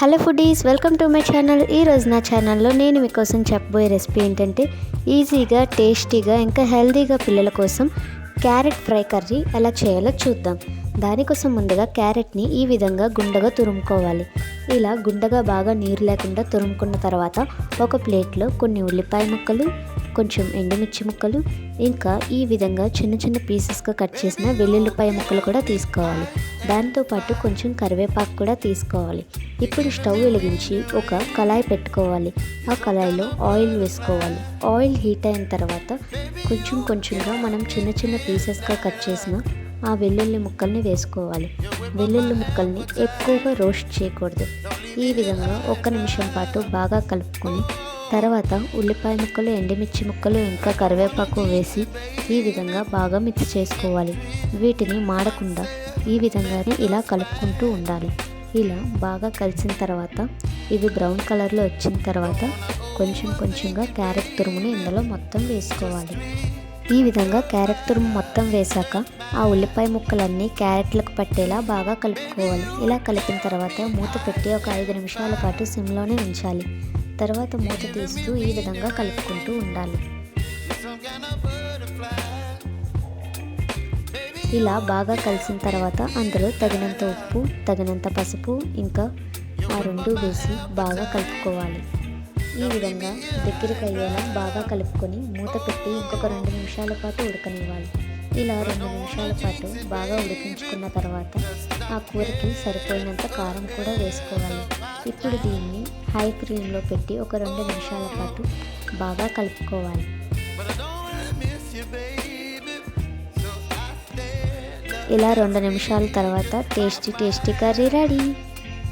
Hello foodies welcome to my channel. ఈరోజు నా ఛానల్లో నేను మీకోసం చెప్పబోయే రెసిపీ ఏంటంటే ఈజీగా టేస్టీగా ఇంకా హెల్తీగా పిల్లల కోసం క్యారెట్ ఫ్రై కర్రీ ఎలా చేయాలో చూద్దాం. దానికోసం ముందుగా క్యారెట్ని ఈ విధంగా గుండగా తురుముకోవాలి. ఇలా గుండగా బాగా నీరు లేకుండా తురుముకున్న తర్వాత ఒక ప్లేట్లో కొన్ని ఉల్లిపాయ ముక్కలు కొంచెం ఎండుమిర్చి ముక్కలు ఇంకా ఈ విధంగా చిన్న చిన్న పీసెస్గా కట్ చేసిన వెల్లుల్లిపాయ ముక్కలు కూడా తీసుకోవాలి. దాంతోపాటు కొంచెం కరివేపాకు కూడా తీసుకోవాలి. ఇప్పుడు స్టవ్ వెలిగించి ఒక కళాయి పెట్టుకోవాలి. ఆ కళాయిలో ఆయిల్ వేసుకోవాలి. ఆయిల్ హీట్ అయిన తర్వాత కొంచెం కొంచెంగా మనం చిన్న చిన్న పీసెస్గా కట్ చేసిన ఆ వెల్లుల్లి ముక్కల్ని వేసుకోవాలి. వెల్లుల్లి ముక్కల్ని ఎక్కువగా రోస్ట్ చేయకూడదు. ఈ విధంగా ఒక్క నిమిషం పాటు బాగా కలుపుకొని తర్వాత ఉల్లిపాయ ముక్కలు ఎండిమిర్చి ముక్కలు ఇంకా కరివేపాకు వేసి ఈ విధంగా బాగా మిక్స్ చేసుకోవాలి. వీటిని మాడకుండా ఈ విధంగానే ఇలా కలుపుకుంటూ ఉండాలి. ఇలా బాగా కలిసిన తర్వాత ఇవి బ్రౌన్ కలర్లో వచ్చిన తర్వాత కొంచెం కొంచెంగా క్యారెట్ తురుముని ఇందులో మొత్తం వేసుకోవాలి. ఈ విధంగా క్యారెట్ తురుము మొత్తం వేశాక ఆ ఉల్లిపాయ ముక్కలన్నీ క్యారెట్లకు పట్టేలా బాగా కలుపుకోవాలి. ఇలా కలిపిన తర్వాత మూత పెట్టి ఒక ఐదు నిమిషాల పాటు సిమ్లోనే ఉంచాలి. తర్వాత మూత తీస్తూ ఈ విధంగా కలుపుకుంటూ ఉండాలి. ఇలా బాగా కలిసిన తర్వాత అందులో తగినంత ఉప్పు తగినంత పసుపు ఇంకా ఆ రెండు వేసి బాగా కలుపుకోవాలి. ఈ విధంగా దగ్గరికి అయ్యేలా బాగా కలుపుకొని మూత పెట్టి ఇంకొక రెండు నిమిషాల పాటు ఉడకనివ్వాలి. ఇలా రెండు నిమిషాల పాటు బాగా ఉడికించుకున్న తర్వాత ఆ కూరకి సరిపోయినంత కారం కూడా వేసుకోవాలి. ఇప్పుడు దీన్ని హై ఫ్లేమ్లో పెట్టి ఒక రెండు నిమిషాల పాటు బాగా కలుపుకోవాలి. ఇలా రెండు నిమిషాల తర్వాత టేస్టీ టేస్టీ కర్రీ రెడీ.